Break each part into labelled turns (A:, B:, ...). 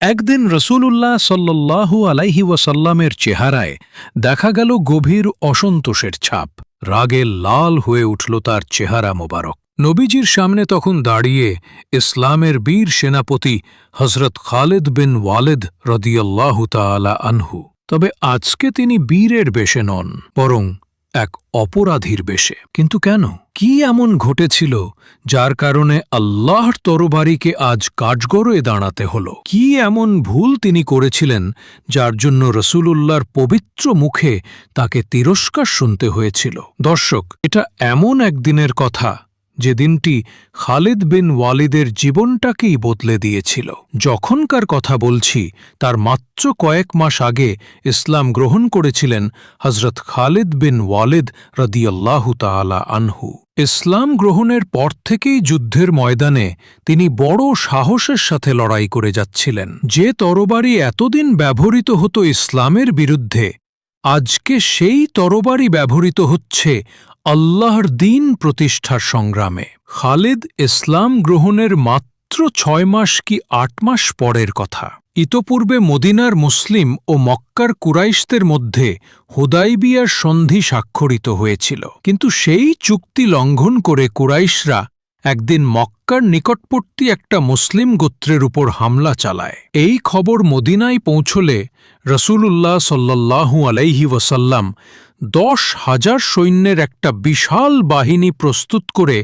A: একদিন রসূলুল্লাহ সাল্লাল্লাহু আলাইহি ওয়াসাল্লামের চেহারায় দেখা গেল গভীর অসন্তোষের ছাপ। রাগে লাল হয়ে উঠল তার চেহারা মোবারক। নবীজির সামনে তখন দাঁড়িয়ে ইসলামের বীর সেনাপতি হজরত খালেদ বিন ওয়ালেদ রদিয়াল্লাহু তাআলা আনহু। তবে আজকে তিনি বীরের বেশে নন, বরং এক অপরাধীর বেশে। কিন্তু কেন? কি এমন ঘটেছিল যার কারণে আল্লাহর তরবারিকে আজ কাঠগড়ে দাঁড়াতে হল? কি এমন ভুল তিনি করেছিলেন যার জন্য রসূলুল্লাহর পবিত্র মুখে তাকে তিরস্কার শুনতে হয়েছিল? দর্শক, এটা এমন একদিনের কথা যে দিনটি খালিদ বিন ওয়ালিদের জীবনটাকেই বদলে দিয়েছিল। যখনকার কথা বলছি, তার মাত্র কয়েক মাস আগে ইসলাম গ্রহণ করেছিলেন হজরত খালিদ বিন ওয়ালিদ রদিয়াল্লাহু তাআলা আনহু। ইসলাম গ্রহণের পর থেকেই যুদ্ধের ময়দানে তিনি বড় সাহসের সাথে লড়াই করে যাচ্ছিলেন। যে তরবারি এতদিন ব্যবহৃত হতো ইসলামের বিরুদ্ধে, আজকে সেই তরবারি ব্যবহৃত হচ্ছে আল্লাহর দিন প্রতিষ্ঠার সংগ্রামে। খালিদ ইসলাম গ্রহণের মাত্র ছয় মাস কি আট মাস পরের কথা। ইতপূর্বে মদিনার মুসলিম ও মক্কার কুরাইশদের মধ্যে হুদাইবিয়ার সন্ধি স্বাক্ষরিত হয়েছিল। কিন্তু সেই চুক্তি লঙ্ঘন করে কুরাইশরা একদিন মক্কার নিকটবর্তী একটা মুসলিম গোত্রের উপর হামলা চালায়। এই খবর মদিনায় পৌঁছলে রসূলুল্লাহ সাল্লাল্লাহু আলাইহি ওয়াসাল্লাম দশ হাজার সৈন্যের একটা বিশাল বাহিনী প্রস্তুত করে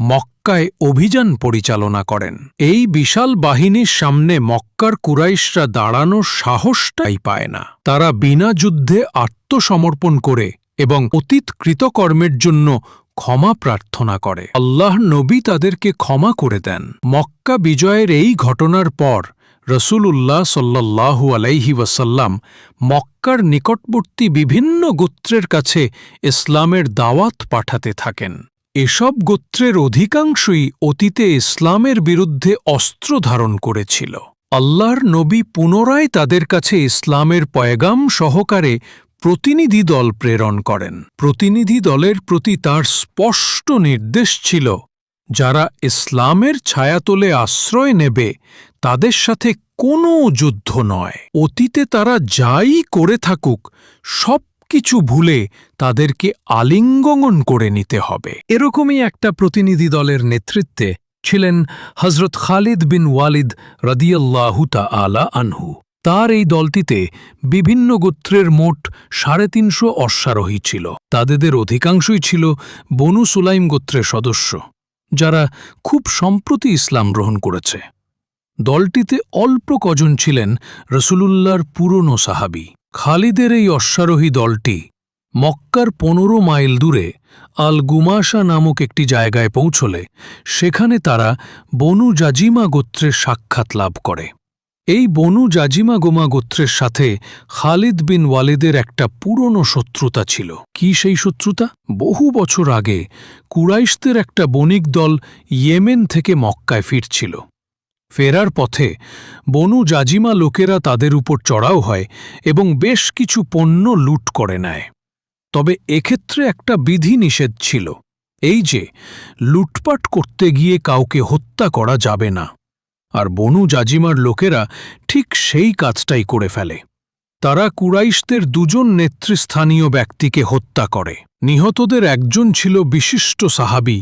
A: মক্কায় অভিযান পরিচালনা করেন। এই বিশাল বাহিনীর সামনে মক্কার কুরাইশরা দাঁড়ানোর সাহসটাই পায় না। তারা বিনা যুদ্ধে আত্মসমর্পণ করে এবং অতীত কৃতকর্মের জন্য ক্ষমা প্রার্থনা করে। আল্লাহ নবী তাদেরকে ক্ষমা করে দেন। মক্কা বিজয়ের এই ঘটনার পর রসূলুল্লাহ সাল্লাল্লাহু আলাইহি ওয়াসাল্লাম মক্কার নিকটবর্তী বিভিন্ন গোত্রের কাছে ইসলামের দাওয়াত পাঠাতে থাকেন। এসব গোত্রের অধিকাংশই অতীতে ইসলামের বিরুদ্ধে অস্ত্র ধারণ করেছিল। আল্লাহর নবী পুনরায় তাদের কাছে ইসলামের পয়গাম সহকারে প্রতিনিধি দল প্রেরণ করেন। প্রতিনিধি দলের প্রতি তার স্পষ্ট নির্দেশ ছিল, যারা ইসলামের ছায়াতলে আশ্রয় নেবে তাদের সাথে কোনো যুদ্ধ নয়। অতীতে তারা যাই করে থাকুক সব কিছু ভুলে তাদেরকে আলিঙ্গন করে নিতে হবে। এরকমই একটা প্রতিনিধি দলের নেতৃত্বে ছিলেন হজরত খালিদ বিন ওয়ালিদ রদিয়াল্লাহুতা আলা আনহু। তার এই দলটিতে বিভিন্ন গোত্রের মোট সাড়ে তিনশো অশ্বারোহী ছিল। তাদের অধিকাংশই ছিল বনু সুলাইম গোত্রের সদস্য, যারা খুব সম্প্রতি ইসলাম গ্রহণ করেছে। দলটিতে অল্প কজন ছিলেন রসুলুল্লাহর পুরনো সাহাবি। খালিদের এই অশ্বারোহী দলটি মক্কার পনেরো মাইল দূরে আল গুমাশা নামক একটি জায়গায় পৌঁছলে সেখানে তারা বনু জাজিমা গোত্রের সাক্ষাৎ লাভ করে। এই বনু জাজিমা গোমা গোত্রের সাথে খালিদ বিন ওয়ালিদের একটা পুরনো শত্রুতা ছিল। কি সেই শত্রুতা? বহু বছর আগে কুরাইশদের একটা বণিক দল ইয়েমেন থেকে মক্কায় ফিরছিল। ফেরার পথে বনু জাজিমা লোকেরা তাদের উপর চড়াও হয় এবং বেশ কিছু পণ্য লুট করে নেয়। তবে এক্ষেত্রে একটা বিধি নিষেধ ছিল, এই যে লুটপাট করতে গিয়ে কাউকে হত্যা করা যাবে না, আর বনু জাজিমার লোকেরা ঠিক সেই কাজটাই করে ফেলে। তারা কুরাইশদের দুজন নেতৃস্থানীয় ব্যক্তিকে হত্যা করে। নিহতদের একজন ছিল বিশিষ্ট সাহাবি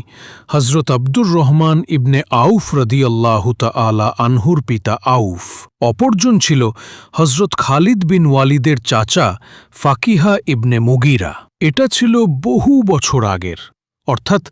A: হজরত আব্দুর রহমান ইবনে আউফ রদিয়াল্লাহুতা আলা আনহুর পিতা আউফ। অপরজন ছিল হজরত খালিদ বিন ওয়ালিদের চাচা ফাকিহা ইবনে মুগিরা। এটা ছিল বহু বছর আগের, অর্থাৎ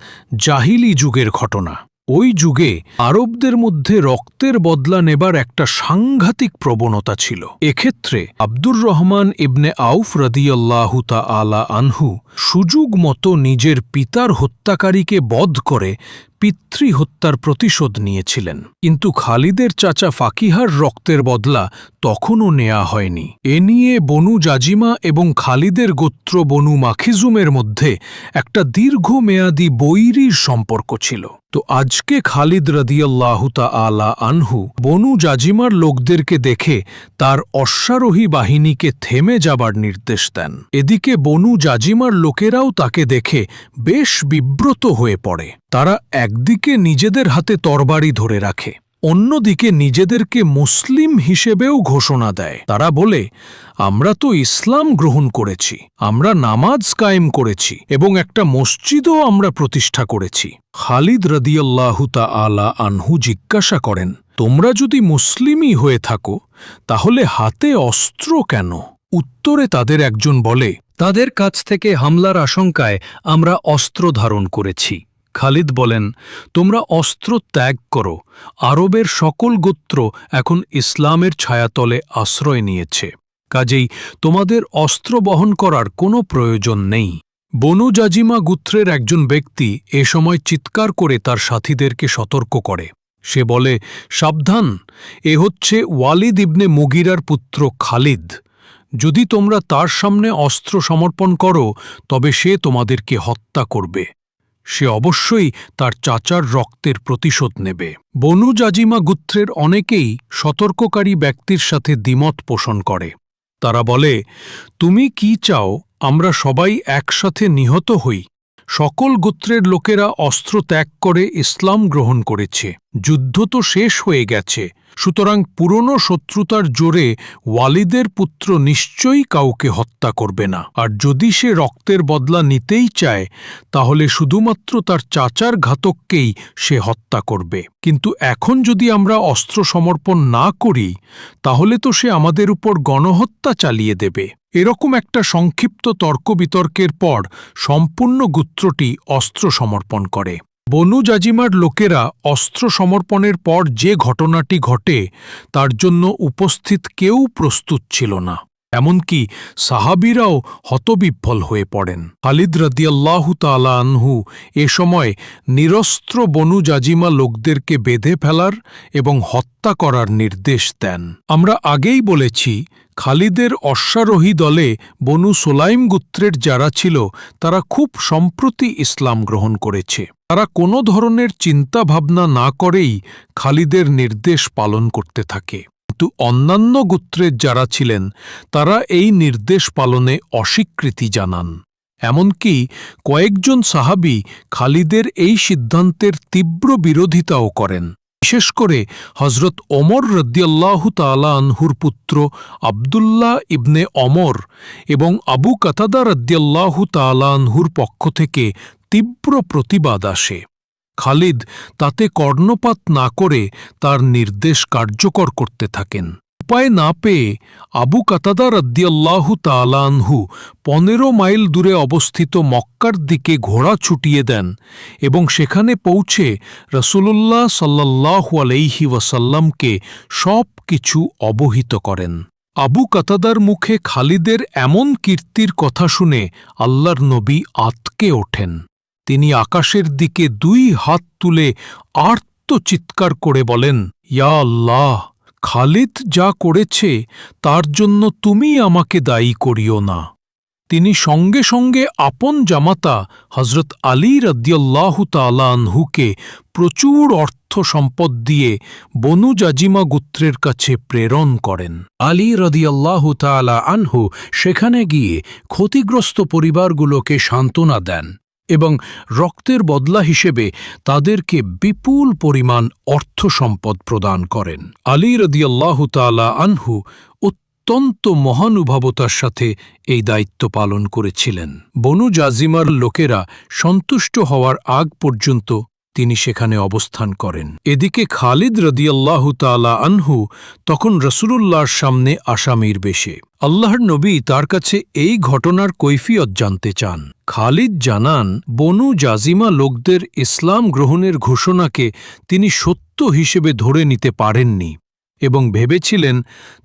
A: জাহিলি যুগের ঘটনা। ওই যুগে আরবদের মধ্যে রক্তের বদলা নেবার একটা সাংঘাতিক প্রবণতা ছিল। এক্ষেত্রে আব্দুর রহমান ইবনে আউফ রদিয়াল্লাহুতা আলা আনহু সুযোগ মতো নিজের পিতার হত্যাকারীকে বধ করে পিতৃ হত্যার প্রতিশোধ নিয়েছিলেন। কিন্তু খালিদের চাচা ফাকিহার রক্তের বদলা তখনও নেয়া হয়নি। এ নিয়ে বনু জাজিমা এবং খালিদের গোত্র বনু মাখিজুমের মধ্যে একটা দীর্ঘমেয়াদী বৈরীর সম্পর্ক ছিল। তো আজকে খালিদ রদিয়াল্লাহুতা আলা আনহু বনু জাজিমার লোকদেরকে দেখে তার অশ্বারোহী বাহিনীকে থেমে যাবার নির্দেশ দেন। এদিকে বনু জাজিমার লোকেরাও তাকে দেখে বেশ বিব্রত হয়ে পড়ে। তারা একদিকে নিজেদের হাতে তরবারি ধরে রাখে অন্যদিকে নিজেদেরকে মুসলিম হিসেবেও ঘোষণা দেয়। তারা বলে, আমরা তো ইসলাম গ্রহণ করেছি, আমরা নামাজ কায়েম করেছি এবং একটা মসজিদও আমরা প্রতিষ্ঠা করেছি। খালিদ রদিয়াল্লাহু আলা আনহু জিজ্ঞাসা করেন, তোমরা যদি মুসলিমই হয়ে থাকো, তাহলে হাতে অস্ত্র কেন? উত্তরে তাদের একজন বলে, তাদের কাছ থেকে হামলার আশঙ্কায় আমরা অস্ত্র ধারণ করেছি। খালিদ বলেন, তোমরা অস্ত্র ত্যাগ করো। আরবের সকল গোত্র এখন ইসলামের ছায়াতলে আশ্রয় নিয়েছে। কাজেই তোমাদের অস্ত্র বহন করার কোনো প্রয়োজন নেই। বনু জাজিমা গুত্রের একজন ব্যক্তি এ সময় চিৎকার করে তার সাথীদেরকে সতর্ক করে। সে বলে, সাবধান, এ হচ্ছে ওয়ালিদ ইবনে মুগিরার পুত্র খালিদ। যদি তোমরা তার সামনে অস্ত্র সমর্পণ করো, তবে সে তোমাদেরকে হত্যা করবে। সে অবশ্যই তার চাচার রক্তের প্রতিশোধ নেবে। বনু জাজিমা গুত্রের অনেকেই সতর্ককারী ব্যক্তির সাথে দ্বিমত পোষণ করে। তারা বলে, তুমি কি চাও? আমরা সবাই একসাথে নিহত হই। সকল গোত্রের লোকেরা অস্ত্র ত্যাগ করে ইসলাম গ্রহণ করেছে। যুদ্ধ তো শেষ হয়ে গেছে, সুতরাং পুরনো শত্রুতার জোরে ওয়ালিদের পুত্র নিশ্চয়ই কাউকে হত্যা করবে না। আর যদি সে রক্তের বদলা নিতেই চায়, তাহলে শুধুমাত্র তার চাচার ঘাতককেই সে হত্যা করবে। কিন্তু এখন যদি আমরা অস্ত্র সমর্পণ না করি, তাহলে তো সে আমাদের উপর গণহত্যা চালিয়ে দেবে। এরকম একটা সংক্ষিপ্ত তর্ক বিতর্কের পর সম্পূর্ণ গুত্রটি অস্ত্র সমর্পণ করে। বনু জাজিমার লোকেরা অস্ত্র সমর্পণের পর যে ঘটনাটি ঘটে, তার জন্য উপস্থিত কেউ প্রস্তুত ছিল না। এমনকি সাহাবিরাও হতবিফল হয়ে পড়েন। খালিদ রদিয়াল্লাহু তালা এ সময় নিরস্ত্র বনু জাজিমা লোকদেরকে বেঁধে ফেলার এবং হত্যা করার নির্দেশ দেন। আমরা আগেই বলেছি, খালিদের অশ্বারোহী দলে বনু সোলাইম গুত্রের যারা ছিল, তারা খুব সম্প্রতি ইসলাম গ্রহণ করেছে। তারা কোনো ধরনের চিন্তাভাবনা না করেই খালিদের নির্দেশ পালন করতে থাকে। কিন্তু অন্যান্য গোত্রের যারা ছিলেন, তারা এই নির্দেশ পালনে অস্বীকৃতি জানান। এমনকি কয়েকজন সাহাবি খালিদের এই সিদ্ধান্তের তীব্র বিরোধিতাও করেন। বিশেষ করে হজরত ওমর রদ্দিয়াল্লাহু তালা আনহুর পুত্র আবদুল্লাহ ইবনে অমর এবং আবু কাতাদা রদ্দিয়াল্লাহু তালা আনহুর পক্ষ থেকে তীব্র প্রতিবাদ আসে। খালিদ তাতে কর্ণপাত না করে তার নির্দেশ কার্যকর করতে থাকেন। উপায় না পেয়ে আবু কাতাদা রদ্দিয়াল্লাহু তালানহু পনেরো মাইল দূরে অবস্থিত মক্কার দিকে ঘোড়া ছুটিয়ে দেন এবং সেখানে পৌঁছে রসুলুল্লাহ সাল্লাল্লাহু আলাইহি ওয়াসাল্লামকে সব কিছু অবহিত করেন। আবু কাতাদার মুখে খালিদের এমন কীর্তির কথা শুনে আল্লাহর নবী আতকে ওঠেন। তিনি আকাশের দিকে দুই হাত তুলে আর্তচিৎকার করে বলেন, ইয়া আল্লাহ, খালিদ যা করেছে, তার জন্য তুমি আমাকে দায়ী করিও না। তিনি সঙ্গে সঙ্গে আপন জামাতা হজরত আলী রদ্দিয়াল্লাহু তালানহুকে প্রচুর অর্থ সম্পদ দিয়ে বনু জাজিমা গুত্রের কাছে প্রেরণ করেন। আলী রদিয়াল্লাহু তালা আনহু সেখানে গিয়ে ক্ষতিগ্রস্ত পরিবারগুলোকে সান্ত্বনা দেন। এবং রক্তের বদলা হিসেবে তাদেরকে বিপুল পরিমাণ অর্থ সম্পদ প্রদান করেন। আলী রদিয়াল্লাহ তালা আনহু অত্যন্ত মহানুভবতার সাথে এই দায়িত্ব পালন করেছিলেন। বনু জাজিমার লোকেরা সন্তুষ্ট হওয়ার আগ পর্যন্ত তিনি সেখানে অবস্থান করেন। এদিকে খালিদ রদিয়াল্লাহু তালা আনহু তখন রসুলুল্লাহর সামনে আসামির বেশে। আল্লাহর নবী তার কাছে এই ঘটনার কৈফিয়ত জানতে চান। খালিদ জানান, বনু জাজিমা লোকদের ইসলাম গ্রহণের ঘোষণাকে তিনি সত্য হিসেবে ধরে নিতে পারেননি। এবং ভেবেছিলেন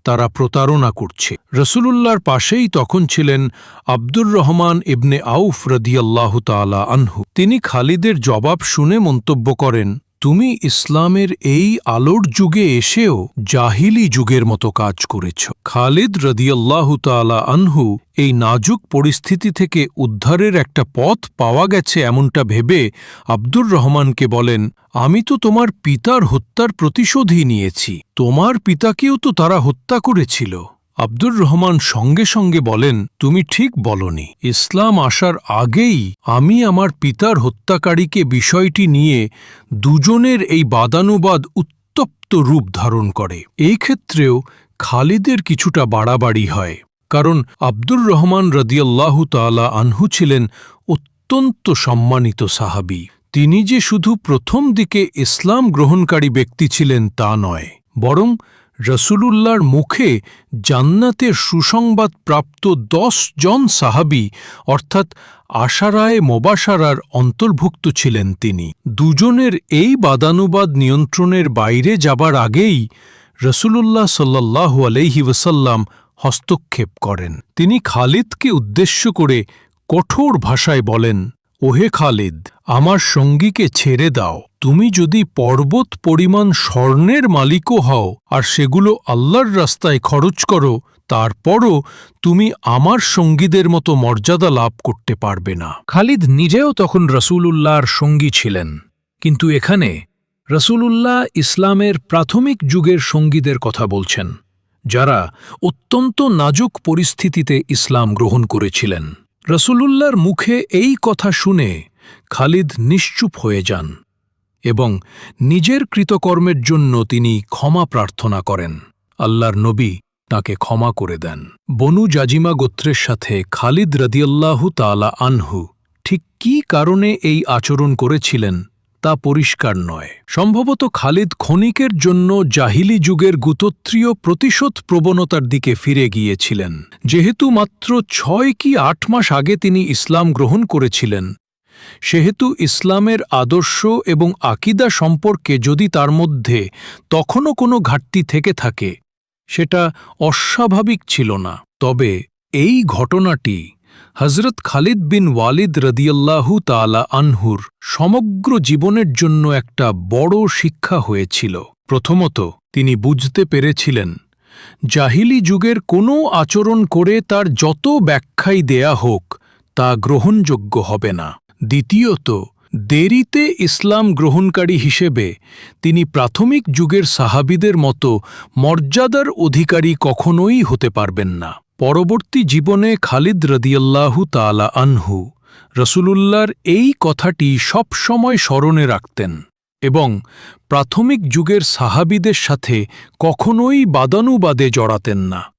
A: তারা প্রতারণা করছে। রসুলুল্লাহর পাশেই তখন ছিলেন আব্দুর রহমান ইবনে আউফ রদিয়াল্লাহ তালা আনহু। তিনি খালিদের জবাব শুনে মন্তব্য করেন তুমি ইসলামের এই আলোর যুগে এসেও জাহিলি যুগের মতো কাজ করেছ। খালিদ রদিয়াল্লাহ তালা আনহু এই নাজুক পরিস্থিতি থেকে উদ্ধারের একটা পথ পাওয়া গেছে এমনটা ভেবে আব্দুর রহমানকে বলেন, আমি তো তোমার পিতার হত্যার প্রতিশোধই নিয়েছি। তোমার পিতাকেও তো তারা হত্যা করেছিল। আব্দুর রহমান সঙ্গে সঙ্গে বলেন, তুমি ঠিক বলনি। ইসলাম আসার আগেই আমি আমার পিতার হত্যাকারীকে বিষয়টি নিয়ে দুজনের এই বাদানুবাদ উত্তপ্ত রূপ ধারণ করে। এই ক্ষেত্রেও খালিদের কিছুটা বাড়াবাড়ি হয়। কারণ আব্দুর রহমান রদিয়াল্লাহু তালা আনহু ছিলেন অত্যন্ত সম্মানিত সাহাবি। তিনি যে শুধু প্রথম দিকে ইসলাম গ্রহণকারী ব্যক্তি ছিলেন তা নয়, বরং রসুলুল্লাহর মুখে জান্নাতের সুসংবাদ প্রাপ্ত দশ জন সাহাবি, অর্থাৎ আশারায় মোবাসারার অন্তর্ভুক্ত ছিলেন তিনি। দুজনের এই বাদানুবাদ নিয়ন্ত্রণের বাইরে যাবার আগেই রসুলুল্লাহ সাল্লাহ আলহি ওসাল্লাম হস্তক্ষেপ করেন। তিনি খালিদকে উদ্দেশ্য করে কঠোর ভাষায় বলেন, ওহে খালিদ, আমার সঙ্গীকে ছেড়ে দাও। তুমি যদি পর্বত পরিমাণ স্বর্ণের মালিকও হও আর সেগুলো আল্লাহর রাস্তায় খরচ করো, তারপরও তুমি আমার সঙ্গীদের মতো মর্যাদা লাভ করতে পারবে না। খালিদ নিজেও তখন রসুলুল্লাহর সঙ্গী ছিলেন। কিন্তু এখানে রসুলুল্লাহ ইসলামের প্রাথমিক যুগের সঙ্গীদের কথা বলছেন, যারা অত্যন্ত নাজুক পরিস্থিতিতে ইসলাম গ্রহণ করেছিলেন। রসুলুল্লাহর মুখে এই কথা শুনে খালিদ নিশ্চুপ হয়ে যান। এবং নিজের কৃতকর্মের জন্য তিনি ক্ষমা প্রার্থনা করেন। আল্লাহর নবী তাকে ক্ষমা করে দেন। বনু জাজিমা গোত্রের সাথে খালিদ রদিয়াল্লাহু তালা আনহু ঠিক কী কারণে এই আচরণ করেছিলেন তা পরিষ্কার নয়। সম্ভবত খালিদ ক্ষণিকের জন্য জাহিলি যুগের গুতত্রীয় প্রতিশোধ প্রবণতার দিকে ফিরে গিয়েছিলেন। যেহেতু মাত্র ছয় কি আট মাস আগে তিনি ইসলাম গ্রহণ করেছিলেন সেহেতু ইসলামের আদর্শ এবং আকিদা সম্পর্কে যদি তার মধ্যে তখনও কোনো ঘাটতি থেকে থাকে, সেটা অস্বাভাবিক ছিল না। তবে এই ঘটনাটি হজরত খালিদ বিন ওয়ালিদ রদিয়াল্লাহু তালা আনহুর সমগ্র জীবনের জন্য একটা বড় শিক্ষা হয়েছিল। প্রথমত, তিনি বুঝতে পেরেছিলেন, জাহিলি যুগের কোনো আচরণ করে তার যত ব্যাখ্যাই দেয়া হোক, তা গ্রহণযোগ্য হবে না। দ্বিতীয়ত, দেরিতে ইসলাম গ্রহণকারী হিসেবে তিনি প্রাথমিক যুগের সাহাবিদের মতো মর্যাদার অধিকারী কখনোই হতে পারবেন না। পরবর্তী জীবনে খালিদ রদিয়াল্লাহু তালা আনহু রসুলুল্লাহর এই কথাটি সবসময় স্মরণে রাখতেন এবং প্রাথমিক যুগের সাহাবিদের সাথে কখনোই বাদানুবাদে জড়াতেন না।